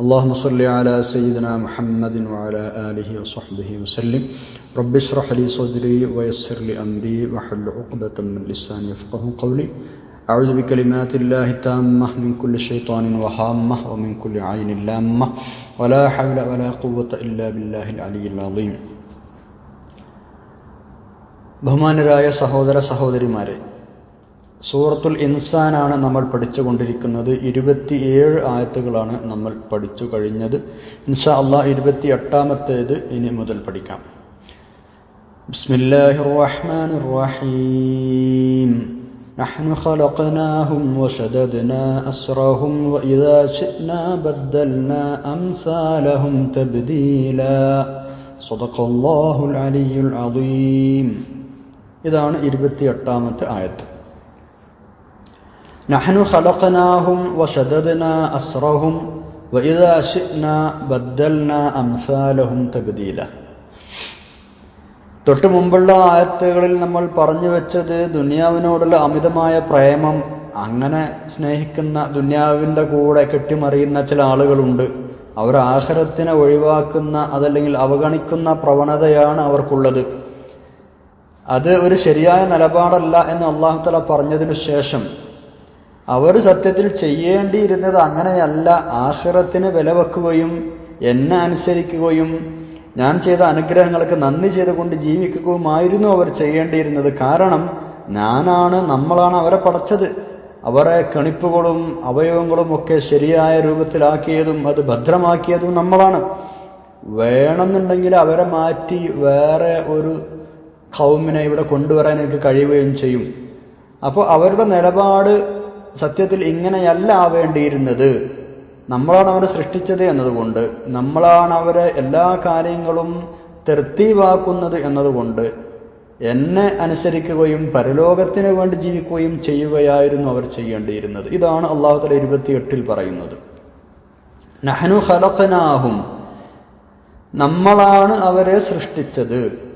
اللهم صل على سيدنا محمد وعلى آله وصحبه وسلم رب اشرح لي صدري ويسر لي أمري واحلل عقدة من لساني يفقه قولي أعوذ بكلمات الله التامة من كل شيطان وهامة ومن كل عين لامة ولا حول ولا قوة إلا بالله العلي العظيم ബഹുമാനരായ സഹോദര സഹോദരിമാരെ സൂറത്തുൽ ഇൻസാനാണ് നമ്മൾ പഠിച്ചുകൊണ്ടിരിക്കുന്നത് ഇരുപത്തിയേഴ് ആയത്തുകളാണ് നമ്മൾ പഠിച്ചു കഴിഞ്ഞത് ഇൻഷാ അള്ളാഹ് ഇരുപത്തി എട്ടാമത്തേത് ഇനി മുതൽ പഠിക്കാം ബിസ്മില്ലാഹിർ റഹ്മാനിർ റഹീം نحن خلقناهم وشددنا أسرهم وإذا شئنا بدلنا أمثالهم تبديلا صدق الله العلي العظيم ഇതാണ് ഇരുപത്തിയെട്ടാമത്തെ ആയത്ത് നഹനു ഖലഖനാഹും വശദദ്ന അസ്റഹും വഇദാ ശിഅ്ന ബദ്ദൽന അംസാലഹും തബ്ദീല തൊട്ട് മുമ്പുള്ള ആയത്തുകളിൽ നമ്മൾ പറഞ്ഞു വെച്ചത് ദുനിയാവിനോടുള്ള അമിതമായ പ്രേമം അങ്ങനെ സ്നേഹിക്കുന്ന ദുനിയാവിന്റെ കൂടെ കെട്ടിമറിയുന്ന ചില ആളുകളുണ്ട്. അവർ ആഹാരത്തിനെ ഒഴിവാക്കുന്ന അതല്ലെങ്കിൽ അവഗണിക്കുന്ന പ്രവണതയാണ് അവർക്കുള്ളത്. അത് ഒരു ശരിയായ നിലപാടല്ല എന്ന് അള്ളാഹുത്തല പറഞ്ഞതിനു ശേഷം അവർ സത്യത്തിൽ ചെയ്യേണ്ടിയിരുന്നത് അങ്ങനെയല്ല. ആഹ്റത്തിന് വില വെക്കുകയും എന്നെ അനുസരിക്കുകയും ഞാൻ ചെയ്ത അനുഗ്രഹങ്ങൾക്ക് നന്ദി ചെയ്തുകൊണ്ട് ജീവിക്കുകയുമായിരുന്നു അവർ ചെയ്യേണ്ടിയിരുന്നത്. കാരണം ഞാനാണ് നമ്മളാണ് അവരെ പടച്ചത്. അവരെ കണിപ്പുകളും അവയവങ്ങളും ഒക്കെ ശരിയായ രൂപത്തിലാക്കിയതും അത് ഭദ്രമാക്കിയതും നമ്മളാണ്. വേണമെന്നുണ്ടെങ്കിൽ അവരെ മാറ്റി വേറെ ഒരു കൗമിനെ ഇവിടെ കൊണ്ടുവരാൻ എനിക്ക് കഴിയുകയും ചെയ്യും. അപ്പോൾ അവരുടെ നിലപാട് സത്യത്തിൽ ഇങ്ങനെയല്ല ആവേണ്ടിയിരുന്നത് നമ്മളാണ് അവരെ സൃഷ്ടിച്ചത് എന്നതുകൊണ്ട് നമ്മളാണ് അവരെ എല്ലാ കാര്യങ്ങളും തെർത്തീവാക്കുന്നത് എന്നതുകൊണ്ട് എന്നെ അനുസരിക്കുകയും പരലോകത്തിന് വേണ്ടി ജീവിക്കുകയും ചെയ്യുകയായിരുന്നു അവർ ചെയ്യേണ്ടിയിരുന്നത്. ഇതാണ് അള്ളാഹുത്തല ഇരുപത്തിയെട്ടിൽ പറയുന്നത്. നഹനു ഖലഖനാഹും. നമ്മളാണ് അവരെ സൃഷ്ടിച്ചത്.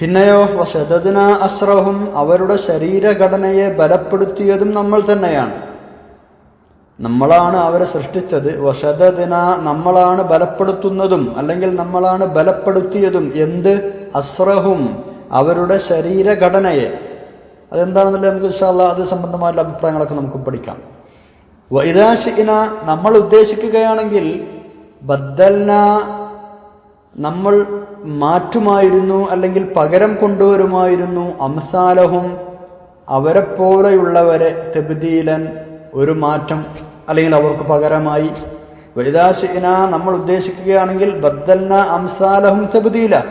പിന്നെയോ വശതദിന അസ്രഹും അവരുടെ ശരീരഘടനയെ ബലപ്പെടുത്തിയതും നമ്മൾ തന്നെയാണ്. നമ്മളാണ് അവരെ സൃഷ്ടിച്ചത്. വശതദിന നമ്മളാണ് ബലപ്പെടുത്തുന്നതും അല്ലെങ്കിൽ നമ്മളാണ് ബലപ്പെടുത്തിയതും എന്ത്? അസ്രഹും അവരുടെ ശരീരഘടനയെ. അതെന്താണെന്നുള്ള നമുക്ക് ഇൻഷാല്ല അത് സംബന്ധമായുള്ള അഭിപ്രായങ്ങളൊക്കെ നമുക്ക് പഠിക്കാം. വൈദാശിന നമ്മൾ ഉദ്ദേശിക്കുകയാണെങ്കിൽ ബദ്ദൽന നമ്മൾ മാറ്റുമായിരുന്നു അല്ലെങ്കിൽ പകരം കൊണ്ടുവരുമായിരുന്നു അംസാലഹും അവരെ പോലെയുള്ളവരെ തെബുദീലൻ ഒരു മാറ്റം അല്ലെങ്കിൽ അവർക്ക് പകരമായി. വൈദാശിന നമ്മൾ ഉദ്ദേശിക്കുകയാണെങ്കിൽ ബദ്ദൽന അംസാലഹും തെബുദീല.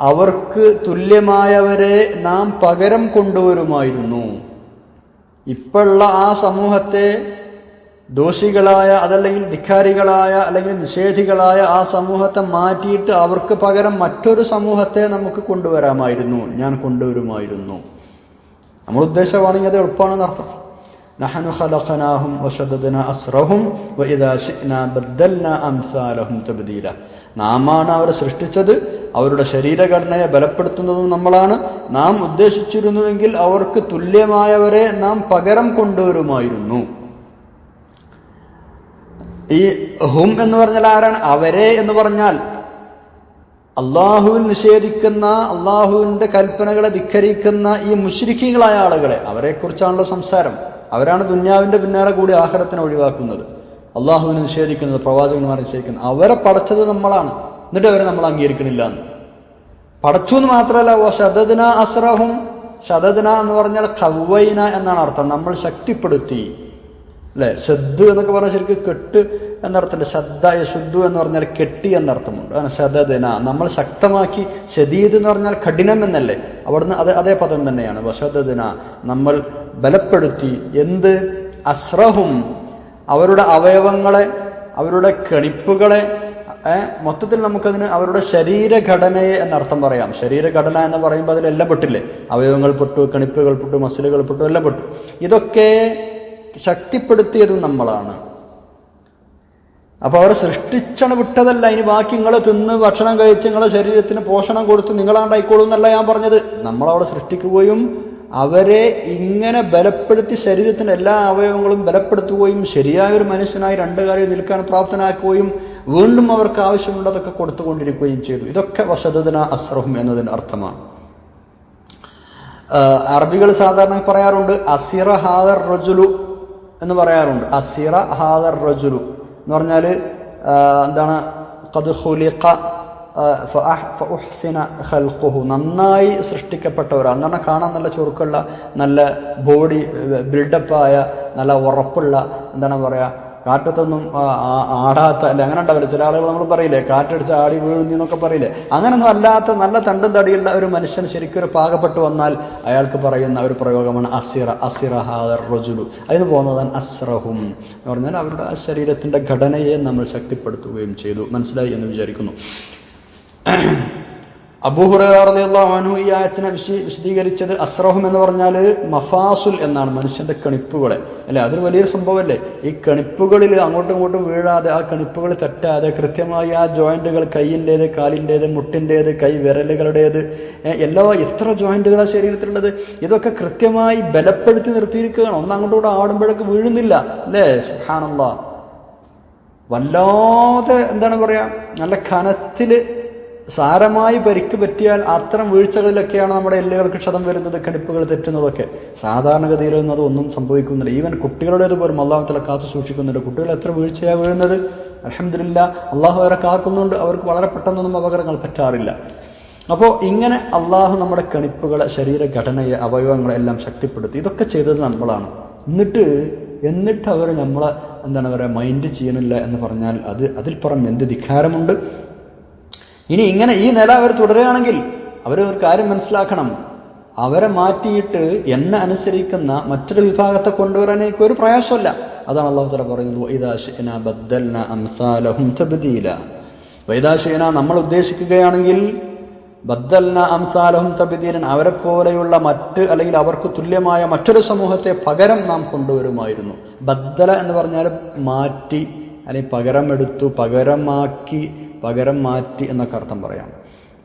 അവർക്ക് തുല്യമായവരെ നാം പകരം കൊണ്ടുവരുമായിരുന്നു. ഇപ്പോഴുള്ള ആ സമൂഹത്തെ ദോഷികളായ അതല്ലെങ്കിൽ ധിക്കാരികളായ അല്ലെങ്കിൽ നിഷേധികളായ ആ സമൂഹത്തെ മാറ്റിയിട്ട് അവർക്ക് പകരം മറ്റൊരു സമൂഹത്തെ നമുക്ക് കൊണ്ടുവരാമായിരുന്നു. ഞാൻ കൊണ്ടുവരുമായിരുന്നു. നമ്മൾ ഉദ്ദേശമാണെങ്കിൽ അത് എളുപ്പമാണെന്ന് അർത്ഥം. നഹനു ഖലഖനാഹും വശദന അസ്റഹും അംസാലഹും നാമാണ് അവരെ സൃഷ്ടിച്ചത്. അവരുടെ ശരീരഘടനയെ ബലപ്പെടുത്തുന്നതും നമ്മളാണ്. നാം ഉദ്ദേശിച്ചിരുന്നുവെങ്കിൽ അവർക്ക് തുല്യമായവരെ നാം പകരം കൊണ്ടുവരുമായിരുന്നു. ഈ ഹും എന്ന് പറഞ്ഞാൽ ആരാണ്? അവരെ എന്ന് പറഞ്ഞാൽ അള്ളാഹുവിൽ നിഷേധിക്കുന്ന അള്ളാഹുവിന്റെ കൽപ്പനകളെ ധിക്കരിക്കുന്ന ഈ മുശ്രിഖികളായ ആളുകളെ അവരെ കുറിച്ചാണല്ലോ സംസാരം. അവരാണ് ദുന്യാവിന്റെ പിന്നാലെ കൂടി ആഹാരത്തിനെ ഒഴിവാക്കുന്നത്. അള്ളാഹുവിനെ നിഷേധിക്കുന്നത് പ്രവാചകന്മാരെ നിഷേധിക്കുന്നത്. അവരെ പടച്ചത് നമ്മളാണ്. എന്നിട്ട് അവരെ നമ്മൾ അംഗീകരിക്കണില്ല എന്ന്. പടച്ചു എന്ന് മാത്രമല്ല ഓ ശതദിന അസ്രഹും ശതദിന എന്ന് പറഞ്ഞാൽ കവ്വൈന എന്നാണ് അർത്ഥം. നമ്മൾ ശക്തിപ്പെടുത്തി അല്ലെ? ശദ്ദ് എന്നൊക്കെ പറഞ്ഞാൽ ശരിക്കും കെട്ട് എന്നർത്ഥമുണ്ട് ശ്രദ്ധ യശുദ്ധു എന്ന് പറഞ്ഞാൽ കെട്ടി എന്നർത്ഥമുണ്ട്. അങ്ങനെ ശതദിന നമ്മൾ ശക്തമാക്കി ശദീദ് എന്ന് പറഞ്ഞാൽ കഠിനം എന്നല്ലേ? അവിടുന്ന് അത് അതേ പദം തന്നെയാണ്. വശദദിന നമ്മൾ ബലപ്പെടുത്തി എന്ത്? അസ്രഹും. അവരുടെ അവയവങ്ങളെ അവരുടെ കണിപ്പുകളെ മൊത്തത്തിൽ നമുക്കതിന് അവരുടെ ശരീരഘടനയെ എന്നർത്ഥം പറയാം. ശരീരഘടന എന്ന് പറയുമ്പോൾ അതിലെല്ലാം പെട്ടില്ലേ? അവയവങ്ങൾ പെട്ടു കണിപ്പുകൾ പെട്ടു മസിലുകൾ പെട്ടു എല്ലാം പെട്ടു. ഇതൊക്കെ ശക്തിപ്പെടുത്തിയതും നമ്മളാണ്. അപ്പോൾ അവരെ സൃഷ്ടിച്ചണ വിട്ടതല്ല. ഇനി ബാക്കി നിങ്ങൾ തിന്ന് ഭക്ഷണം കഴിച്ച് നിങ്ങളെ ശരീരത്തിന് പോഷണം കൊടുത്ത് നിങ്ങളാണ്ടായിക്കോളൂ എന്നല്ല ഞാൻ പറഞ്ഞത്. നമ്മളവിടെ സൃഷ്ടിക്കുകയും അവരെ ഇങ്ങനെ ബലപ്പെടുത്തി ശരീരത്തിന്റെ എല്ലാ അവയവങ്ങളും ബലപ്പെടുത്തുകയും ശരിയായ ഒരു മനുഷ്യനായി രണ്ട് കാര്യം നിൽക്കാൻ പ്രാപ്തനാക്കുകയും വീണ്ടും അവർക്ക് ആവശ്യമുള്ളതൊക്കെ കൊടുത്തുകൊണ്ടിരിക്കുകയും ചെയ്തു. ഇതൊക്കെ വശതന അസ്രഹം എന്നതിന്റെ അർത്ഥമാണ്. അറബികൾ സാധാരണ പറയാറുണ്ട് അസിറ ഹാദർ റജുലു എന്ന് പറയാറുണ്ട്. അസിറ ഹാദർ റജുലു എന്ന് പറഞ്ഞാൽ എന്താണ്? കത് ഹുലിഖ ഫഉഹ്സിന ഖൽഖുഹു. നന്നായി സൃഷ്ടിക്കപ്പെട്ടവരാണ് പറഞ്ഞാൽ കാണാൻ നല്ല ചുരുക്കമുള്ള നല്ല ബോഡി ബിൽഡപ്പായ നല്ല ഉറപ്പുള്ള എന്താണ് പറയുക കാറ്റത്തൊന്നും ആടാത്ത അല്ലെ അങ്ങനെ ഉണ്ടാവില്ല ചില ആളുകൾ നമ്മൾ പറയില്ലേ കാറ്റടിച്ച് ആടി വീഴുന്നു എന്നൊക്കെ പറയില്ലേ. അങ്ങനൊന്നും അല്ലാത്ത നല്ല തണ്ടും തടിയുള്ള ഒരു മനുഷ്യൻ ശരിക്കും ഒരു പാകപ്പെട്ട് വന്നാൽ അയാൾക്ക് പറയുന്ന ഒരു പ്രയോഗമാണ് അസിറ അസിറഹാദർ റജുലു. അതിന് പോകുന്നതാണ് അസ്രഹും എന്ന് പറഞ്ഞാൽ അവരുടെ ആ ശരീരത്തിന്റെ ഘടനയെ നമ്മൾ ശക്തിപ്പെടുത്തുകയും ചെയ്തു. മനസ്സിലായി എന്ന് വിചാരിക്കുന്നു. അബൂഹുറാറിയാഹു ഈ ആയത്തിനെ വിശി വിശദീകരിച്ചത് അസ്രഹം എന്ന് പറഞ്ഞാൽ മഫാസുൽ എന്നാണ് മനുഷ്യന്റെ കണിപ്പുകളെ. അല്ലെ? അതൊരു വലിയൊരു സംഭവമല്ലേ? ഈ കണിപ്പുകളിൽ അങ്ങോട്ടും ഇങ്ങോട്ടും വീഴാതെ ആ കണിപ്പുകൾ തെറ്റാതെ കൃത്യമായി ആ ജോയിന്റുകൾ കൈയിന്റേത് കാലിന്റേത് മുട്ടിന്റേത് കൈ വിരലുകളുടേത് എല്ലാ എത്ര ജോയിന്റുകളാണ് ശരീരത്തിലുള്ളത്? ഇതൊക്കെ കൃത്യമായി ബലപ്പെടുത്തി നിർത്തിയിരിക്കുകയാണ്. ഒന്ന് അങ്ങോട്ടും കൂടെ ആടുമ്പോഴൊക്കെ വീഴുന്നില്ല. അല്ലേ? സുഹാനുള്ള വല്ലാതെ എന്താണ് പറയാ? നല്ല കനത്തിൽ സാരമായി പരിക്ക് പറ്റിയാൽ അത്തരം വീഴ്ചകളിലൊക്കെയാണ് നമ്മുടെ എല്ലുകൾക്ക് ക്ഷതം വരുന്നത് കണിപ്പുകൾ തെറ്റുന്നതൊക്കെ. സാധാരണഗതിയിലൊന്നും അതൊന്നും സംഭവിക്കുന്നില്ല. ഈവൻ കുട്ടികളുടേത് പോലും അള്ളാഹുത്തല കാത്തു സൂക്ഷിക്കുന്നുണ്ട്. കുട്ടികൾ എത്ര വീഴ്ചയാണ് വീഴുന്നത്? അലഹമില്ല അള്ളാഹു അവരെ കാക്കുന്നുണ്ട്. അവർക്ക് വളരെ പെട്ടെന്നൊന്നും അപകടങ്ങൾ പറ്റാറില്ല. അപ്പോൾ ഇങ്ങനെ അള്ളാഹു നമ്മുടെ കണിപ്പുകളെ ശരീരഘടനയെ അവയവങ്ങളെ എല്ലാം ശക്തിപ്പെടുത്തി. ഇതൊക്കെ ചെയ്തത് നമ്മളാണ്. എന്നിട്ട് എന്നിട്ട് അവർ നമ്മളെ എന്താണ് പറയുക മൈൻഡ് ചെയ്യണില്ല എന്ന് പറഞ്ഞാൽ അത് അതിൽ പുറം എന്ത് ധിക്കാരമുണ്ട്? ഇനി ഇങ്ങനെ ഈ നില അവർ തുടരുകയാണെങ്കിൽ അവർ ഒരു കാര്യം മനസ്സിലാക്കണം. അവരെ മാറ്റിയിട്ട് എന്നെ അനുസരിക്കുന്ന മറ്റൊരു വിഭാഗത്തെ കൊണ്ടുവരാൻ എനിക്ക് ഒരു പ്രയാസമല്ല. അതാണ് അള്ളാഹു പറയുന്നത് വൈദാശേന അംസാലഹും നമ്മൾ ഉദ്ദേശിക്കുകയാണെങ്കിൽ ബദ്ദൽന അംസാലഹും തബിദീരൻ അവരെ പോലെയുള്ള മറ്റ് അല്ലെങ്കിൽ അവർക്ക് തുല്യമായ മറ്റൊരു സമൂഹത്തെ പകരം നാം കൊണ്ടുവരുമായിരുന്നു. ബദ്ദല എന്ന് പറഞ്ഞാൽ മാറ്റി അല്ലെങ്കിൽ പകരമെടുത്തു പകരമാക്കി പകരം മാറ്റി എന്നൊക്കെ അർത്ഥം പറയാം.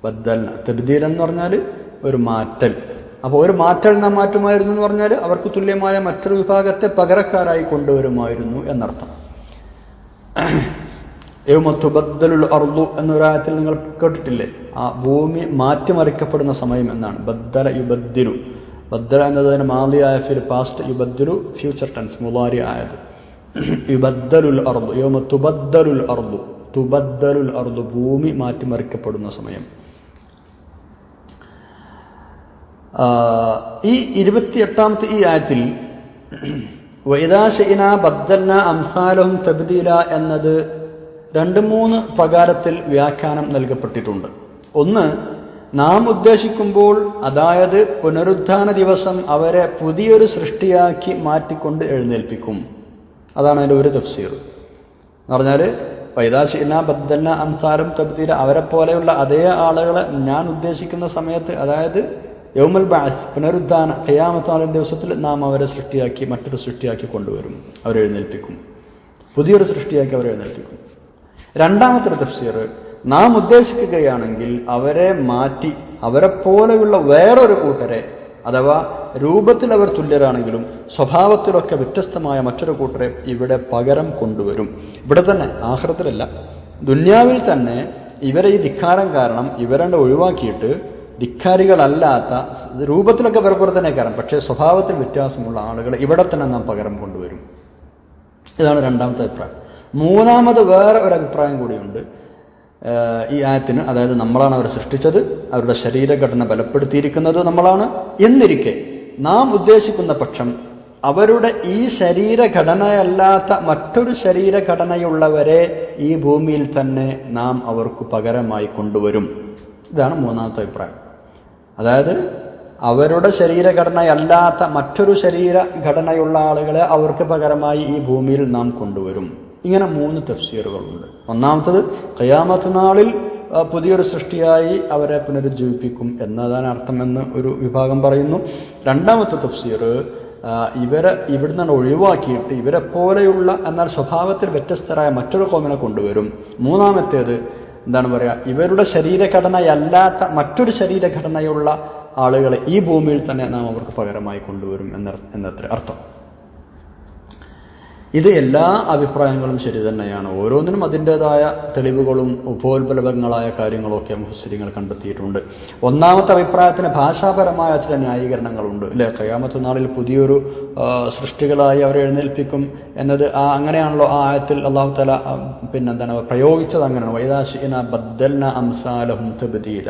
ബദ്ദൽ തെബ്ദീൽ എന്ന് പറഞ്ഞാൽ ഒരു മാറ്റൽ. അപ്പോൾ ഒരു മാറ്റൽ നാം മാറ്റുമായിരുന്നു എന്ന് പറഞ്ഞാൽ അവർക്ക് തുല്യമായ മറ്റൊരു വിഭാഗത്തെ പകരക്കാരായി കൊണ്ടുവരുമായിരുന്നു എന്നർത്ഥം. ഏമത്തു ബദ്ദലുൽ അർദു എന്നൊരായത്തിൽ നിങ്ങൾ കേട്ടിട്ടില്ലേ? ആ ഭൂമി മാറ്റിമറിക്കപ്പെടുന്ന സമയം എന്നാണ്. ബദ്ദല യുബദ്ദിലു. ബദ്ദല എന്നതിന് മാലിയായ ഫിൽ പാസ്റ്റ് യുബദ്ദിലു ഫ്യൂച്ചർ ടെൻസ് മുലാരി ആയത് യുബദ്ദലുൽ അർദു യൗമത്തുബദ്ദലുൽ അർദു. തുബദ്ദലുൽ അർദു ഭൂമി മാറ്റിമറിക്കപ്പെടുന്ന സമയം. ഈ ഇരുപത്തിയെട്ടാമത്തെ ഈ ആയത്തിൽ വൈദാശയിന ബദ്ദന്ന അംസാലഹും തബ്ദീല എന്നത് രണ്ട് മൂന്ന് പ്രകാരത്തിൽ വ്യാഖ്യാനം നൽകപ്പെട്ടിട്ടുണ്ട്. ഒന്ന് നാം ഉദ്ദേശിക്കുമ്പോൾ അതായത് പുനരുദ്ധാന ദിവസം അവരെ പുതിയൊരു സൃഷ്ടിയാക്കി മാറ്റിക്കൊണ്ട് എഴുന്നേൽപ്പിക്കും. അതാണ് അതിന്റെ ഒരു തഫ്സീർ. എന്ന് പറഞ്ഞാൽ വൈദാശിന ബദ്ദൽന അംസാലും തബ്ദീല അവരെ പോലെയുള്ള അതേ ആളുകളെ ഞാൻ ഉദ്ദേശിക്കുന്ന സമയത്ത് അതായത് യൗമൽ ബാസ് പുനരുദ്ധാന ഖയാമത്താലും ദിവസത്തിൽ നാം അവരെ സൃഷ്ടിയാക്കി മറ്റൊരു സൃഷ്ടിയാക്കി കൊണ്ടുവരും. അവരെ എഴുന്നേൽപ്പിക്കും. പുതിയൊരു സൃഷ്ടിയാക്കി അവരെ എഴുന്നേൽപ്പിക്കും. രണ്ടാമത്തെ ഒരു തഫ്സീർ നാം ഉദ്ദേശിക്കുകയാണെങ്കിൽ അവരെ മാറ്റി അവരെ പോലെയുള്ള വേറൊരു കൂട്ടരെ അഥവാ രൂപത്തിൽ അവർ തുല്യരാണെങ്കിലും സ്വഭാവത്തിലൊക്കെ വ്യത്യസ്തമായ മറ്റൊരു കൂട്ടരെ ഇവിടെ പകരം കൊണ്ടുവരും. ഇവിടെ തന്നെ ആഹ്റത്തിലല്ല. ദുന്യാവിൽ തന്നെ ഇവരെ ഈ ധിക്കാരം കാരണം ഇവരെ ഒഴിവാക്കിയിട്ട് ധിക്കാരികളല്ലാത്ത രൂപത്തിലൊക്കെ വേറെ തന്നെ കാരണം പക്ഷേ സ്വഭാവത്തിൽ വ്യത്യാസമുള്ള ആളുകൾ ഇവിടെ തന്നെ നാം പകരം കൊണ്ടുവരും. ഇതാണ് രണ്ടാമത്തെ അഭിപ്രായം. മൂന്നാമത് വേറെ ഒരു അഭിപ്രായം കൂടിയുണ്ട്. ഈ ആയത്തിന് അതായത് നമ്മളാണ് അവരെ സൃഷ്ടിച്ചത് അവരുടെ ശരീരഘടന ബലപ്പെടുത്തിയിരിക്കുന്നത് നമ്മളാണ്. എന്നിരിക്കെ നാം ഉദ്ദേശിക്കുന്ന പക്ഷം അവരുടെ ഈ ശരീരഘടനയല്ലാത്ത മറ്റൊരു ശരീരഘടനയുള്ളവരെ ഈ ഭൂമിയിൽ തന്നെ നാം അവർക്ക് പകരമായി കൊണ്ടുവരും. ഇതാണ് മൂന്നാമത്തെ അഭിപ്രായം. അതായത് അവരുടെ ശരീരഘടനയല്ലാത്ത മറ്റൊരു ശരീരഘടനയുള്ള ആളുകളെ അവർക്ക് പകരമായി ഈ ഭൂമിയിൽ നാം കൊണ്ടുവരും. ഇങ്ങനെ മൂന്ന് തഫ്സീറുകളുണ്ട്. ഒന്നാമത്തത് കയാമത്ത് നാളിൽ പുതിയൊരു സൃഷ്ടിയായി അവരെ പുനരുജ്ജീവിപ്പിക്കും എന്നതാണ് അർത്ഥമെന്ന് ഒരു വിഭാഗം പറയുന്നു. രണ്ടാമത്തെ തഫ്സീർ ഇവരെ ഇവിടുന്ന് ഒഴിവാക്കിയിട്ട് ഇവരെ പോലെയുള്ള എന്നാൽ സ്വഭാവത്തിൽ വ്യത്യസ്തരായ മറ്റൊരു കോമിനെ കൊണ്ടുവരും. മൂന്നാമത്തേത് എന്താണ് പറയുക ഇവരുടെ ശരീരഘടനയല്ലാത്ത മറ്റൊരു ശരീരഘടനയുള്ള ആളുകളെ ഈ ഭൂമിയിൽ തന്നെ നാം അവർക്ക് പകരമായി കൊണ്ടുവരും എന്ന എന്നത്ര അർത്ഥം. ഇത് എല്ലാ അഭിപ്രായങ്ങളും ശരി തന്നെയാണ്. ഓരോന്നിനും അതിന്റെതായ തെളിവുകളും ഉപോത്ബലങ്ങളായ കാര്യങ്ങളൊക്കെ മുഹസ്ലിങ്ങൾ കണ്ടെത്തിയിട്ടുണ്ട്. ഒന്നാമത്തെ അഭിപ്രായത്തിന് ഭാഷാപരമായ ചില ന്യായീകരണങ്ങളുണ്ട്. അല്ലേ കയ്യാമത്തെ നാളിൽ പുതിയൊരു സൃഷ്ടികളായി അവരെ എഴുന്നേൽപ്പിക്കും എന്നത് ആ അങ്ങനെയാണല്ലോ ആ ആയത്തിൽ അള്ളാഹു തല പിന്നെന്താണ്? പ്രയോഗിച്ചത് അങ്ങനെയാണ്. വൈദാശിന ബദ്ദൽന അംസാലഹും തബദീല.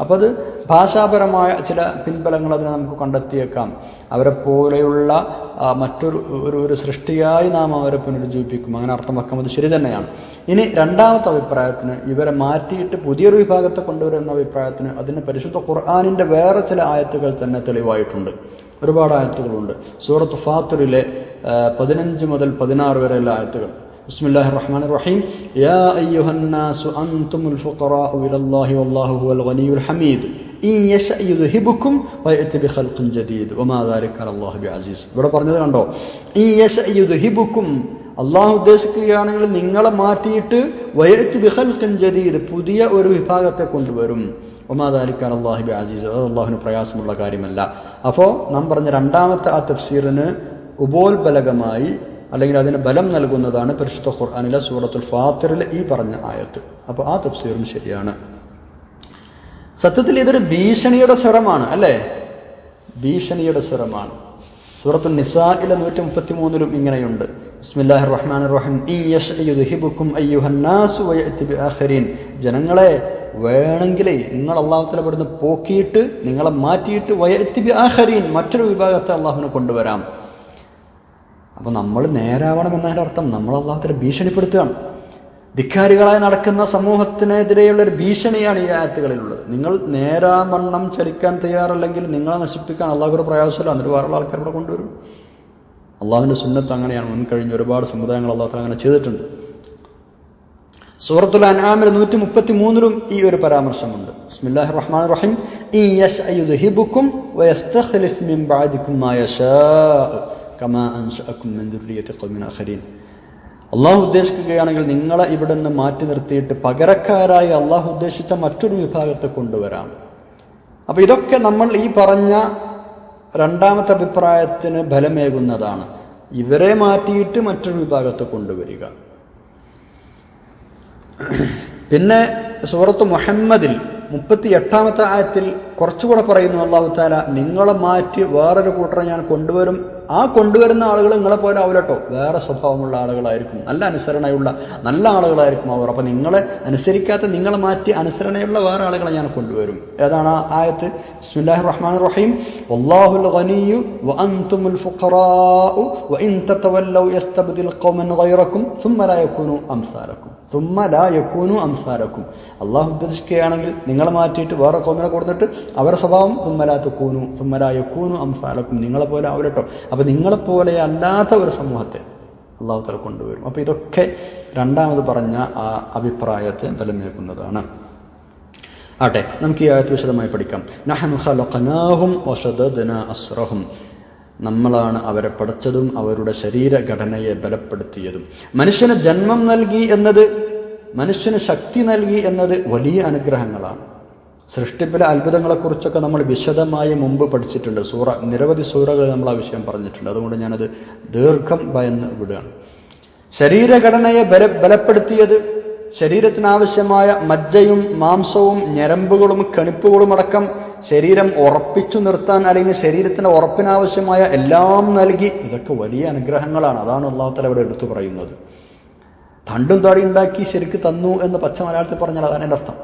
അപ്പോൾ അത് ഭാഷാപരമായ ചില പിൻബലങ്ങൾ അതിനെ നമുക്ക് കണ്ടെത്തിയേക്കാം. അവരെ പോലെയുള്ള മറ്റൊരു ഒരു ഒരു സൃഷ്ടിയായി നാം അവരെ പുനരുജ്ജീവിപ്പിക്കും അങ്ങനെ അർത്ഥം വെക്കുന്നത് ശരി തന്നെയാണ് ഇനി രണ്ടാമത്തെ അഭിപ്രായത്തിന് ഇവരെ മാറ്റിയിട്ട് പുതിയൊരു വിഭാഗത്തെ കൊണ്ടുവരുന്ന അഭിപ്രായത്തിന് അതിന് പരിശുദ്ധ ഖുർആാനിൻ്റെ വേറെ ചില ആയത്തുകൾ തന്നെ തെളിവായിട്ടുണ്ട് ഒരുപാട് ആയത്തുകളുണ്ട് സൂറത്ത് ഫാത്തിറിലെ ആ, പതിനഞ്ച് മുതൽ പതിനാറ് വരെയുള്ള ആയത്തുകൾ بسم الله الرحمن الرحيم يا أيها الناس أنتم الفقراء إلى الله والله هو الغني الحميد ഹിബുക്കും അസീസ്. ഇവിടെ പറഞ്ഞത് കണ്ടോ? ഈ ഹിബുക്കും അള്ളാഹു ഉദ്ദേശിക്കുകയാണെങ്കിൽ നിങ്ങളെ മാറ്റിയിട്ട് വയത്ത് ബിഹൽഖൻ ജദീദ് പുതിയ ഒരു വിഭാഗത്തെ കൊണ്ടുവരും. ഒമാദാലിക്കാൻ അള്ളാഹിബി അസീസ്. അത് അള്ളാഹുന് പ്രയാസമുള്ള കാര്യമല്ല. അപ്പോൾ നാം പറഞ്ഞ രണ്ടാമത്തെ ആ തഫ്സീറിന് ഉപോത്ബലകമായി അല്ലെങ്കിൽ അതിന് ബലം നൽകുന്നതാണ് പരിശുദ്ധ ഖുർആാനിലെ സൂറത്തുൽ ഫാത്തിറിലെ ഈ പറഞ്ഞ ആയത്ത്. അപ്പോൾ ആ തഫ്സീറും ശരിയാണ്. സത്യത്തിൽ ഇതൊരു ഭീഷണിയുടെ സ്വരമാണ് അല്ലേ? ഭീഷണിയുടെ സ്വരമാണ്. സൂറത്തു നിസായിലെ നൂറ്റി മുപ്പത്തി മൂന്നിലും ഇങ്ങനെയുണ്ട് റഹ്മാൻ റഹീം ജനങ്ങളെ വേണമെങ്കിൽ നിങ്ങൾ അള്ളാഹുത്തല പെടുന്ന് പോക്കിയിട്ട് നിങ്ങളെ മാറ്റിയിട്ട് വയത്തിബി ആഹരീൻ മറ്റൊരു വിഭാഗത്തെ അള്ളാഹുവിനെ കൊണ്ടുവരാം. അപ്പോൾ നമ്മൾ നേരാവണം എന്നതിന്റെ അർത്ഥം നമ്മൾ അള്ളാഹുത്തിനെ ഭീഷണിപ്പെടുത്തുകയാണ്. ധിക്കാരികളായി നടക്കുന്ന സമൂഹത്തിനെതിരെയുള്ള ഒരു ഭീഷണിയാണ് ഈ ആയത്തുകളിലുള്ളത്. നിങ്ങൾ നേരാവണ്ണം ചലിക്കാൻ തയ്യാറല്ലെങ്കിൽ നിങ്ങളെ നശിപ്പിക്കാൻ അള്ളാഹുയുടെ പ്രയാസമില്ല. എന്നിട്ട് വേറെ ആൾക്കാർ ഇവിടെ കൊണ്ടുവരും. അള്ളാഹുവിന്റെ സുന്നത്ത് അങ്ങനെയാണ്. മുൻകഴിഞ്ഞ് ഒരുപാട് സമുദായങ്ങൾ അള്ളാഹു അങ്ങനെ ചെയ്തിട്ടുണ്ട്. സൂറത്തുൽ അൻആമിൽ നൂറ്റി മുപ്പത്തി മൂന്നിലും ഈ ഒരു പരാമർശമുണ്ട്. ബിസ്മില്ലാഹിർ റഹ്മാൻ റഹീം. വയസ്തഖ്ലിഫ് മിൻ മാ യശാ കമാ അൻഷഅക്കും മിൻ ദുർരിയത്തി അള്ളാഹു ഉദ്ദേശിക്കുകയാണെങ്കിൽ നിങ്ങളെ ഇവിടെ നിന്ന് മാറ്റി നിർത്തിയിട്ട് പകരക്കാരായി അള്ളാഹു ഉദ്ദേശിച്ച മറ്റൊരു വിഭാഗത്തെ കൊണ്ടുവരാം. അപ്പോൾ ഇതൊക്കെ നമ്മൾ ഈ പറഞ്ഞ രണ്ടാമത്തെ അഭിപ്രായത്തിന് ബലമേകുന്നതാണ് ഇവരെ മാറ്റിയിട്ട് മറ്റൊരു വിഭാഗത്തെ കൊണ്ടുവരിക. പിന്നെ സൂറത്ത് മുഹമ്മദിൽ മുപ്പത്തി എട്ടാമത്തെ ആയത്തിൽ കുറച്ചുകൂടെ പറയുന്നു അള്ളാഹു താല നിങ്ങളെ മാറ്റി വേറൊരു കൂട്ടറെ ഞാൻ കൊണ്ടുവരും. ആ കൊണ്ടുവരുന്ന ആളുകൾ നിങ്ങളെ പോലെ ആവില്ലട്ടോ. വേറെ സ്വഭാവമുള്ള ആളുകളായിരിക്കും. നല്ല അനുസരണയുള്ള നല്ല ആളുകളായിരിക്കും അവർ. അപ്പം നിങ്ങളെ അനുസരിക്കാത്ത നിങ്ങളെ മാറ്റി അനുസരണയുള്ള വേറെ ആളുകളെ ഞാൻ കൊണ്ടുവരും. ഏതാണ് ആ ആയത്ത്? ബിസ്മില്ലാഹി റഹ്മാൻ റഹീം. വല്ലാഹുൽ ഗനിയു വഅൻതുമുൽ ഫുഖറാഉ ഇൻ തതവല്ലൗ യസ്തബ്ദിൽ ഖൗമൻ ഗൈറക്കും സുമ്മ ലാ യകൂനു അംസാലക്കും. തുമ്മലാ യക്കൂനു അംസാരക്കും. അള്ളാഹു ഉദ്ദേശിക്കുകയാണെങ്കിൽ നിങ്ങളെ മാറ്റിയിട്ട് വേറെ കോമിനെ കൊടുത്തിട്ട് അവരുടെ സ്വഭാവം തുമ്മലാ തുക്കൂനു തുമ്മലാ യക്കൂനു അംസാരക്കും. നിങ്ങളെപ്പോലെ ആവരട്ടോ അപ്പോൾ നിങ്ങളെപ്പോലെ അല്ലാത്ത ഒരു സമൂഹത്തെ അള്ളാഹു തല കൊണ്ടുവരും. അപ്പോൾ ഇതൊക്കെ രണ്ടാമത് പറഞ്ഞ ആ അഭിപ്രായത്തെ ബലമേക്കുന്നതാണ് ആട്ടെ നമുക്ക് ഈ ആയത്ത് വിശദമായി പഠിക്കാം. നഹനു ഹലഖനാഹും വഷദന അസ്രഹും നമ്മളാണ് അവരെ പഠിച്ചതും അവരുടെ ശരീരഘടനയെ ബലപ്പെടുത്തിയതും. മനുഷ്യന് ജന്മം നൽകി എന്നത് മനുഷ്യന് ശക്തി നൽകി എന്നത് വലിയ അനുഗ്രഹങ്ങളാണ്. സൃഷ്ടിപ്പിലെ അത്ഭുതങ്ങളെക്കുറിച്ചൊക്കെ നമ്മൾ വിശദമായി മുമ്പ് പഠിച്ചിട്ടുണ്ട്. സൂറ നിരവധി സൂറകൾ നമ്മൾ ആ വിഷയം പറഞ്ഞിട്ടുണ്ട്. അതുകൊണ്ട് ഞാനത് ദീർഘം ഭയന്ന് വിടുകയാണ്. ശരീരഘടനയെ ബല ബലപ്പെടുത്തിയത് ശരീരത്തിനാവശ്യമായ മജ്ജയും മാംസവും ഞരമ്പുകളും കണിപ്പുകളും അടക്കം ശരീരം ഉറപ്പിച്ചു നിർത്താൻ അല്ലെങ്കിൽ ശരീരത്തിന്റെ ഉറപ്പിനാവശ്യമായ എല്ലാം നൽകി ഇതൊക്കെ വലിയ അനുഗ്രഹങ്ങളാണ്. അതാണ് അള്ളാഹുത്തല ഇവിടെ എടുത്തു പറയുന്നത്. തണ്ടും താടി ഉണ്ടാക്കി ശരിക്ക് തന്നു എന്ന് പച്ച മലയാളത്തിൽ പറഞ്ഞാൽ അതാണ് എന്റെ അർത്ഥം.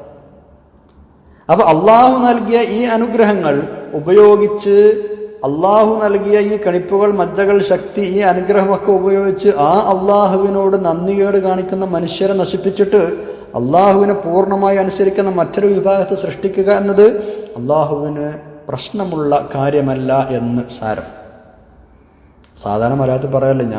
അപ്പോൾ അള്ളാഹു നൽകിയ ഈ അനുഗ്രഹങ്ങൾ ഉപയോഗിച്ച് അള്ളാഹു നൽകിയ ഈ കണിപ്പുകൾ മജ്ജകൾ ശക്തി ഈ അനുഗ്രഹമൊക്കെ ഉപയോഗിച്ച് ആ അള്ളാഹുവിനോട് നന്ദികേട് കാണിക്കുന്ന മനുഷ്യരെ നശിപ്പിച്ചിട്ട് അള്ളാഹുവിനെ പൂർണമായി അനുസരിക്കുന്ന മറ്റൊരു വിഭാഗത്തെ സൃഷ്ടിക്കുക എന്നത് അള്ളാഹുവിന് പ്രശ്നമുള്ള കാര്യമല്ല എന്ന് സാരം. സാധാരണ മലയാളത്തിൽ പറയാറില്ല ഞാൻ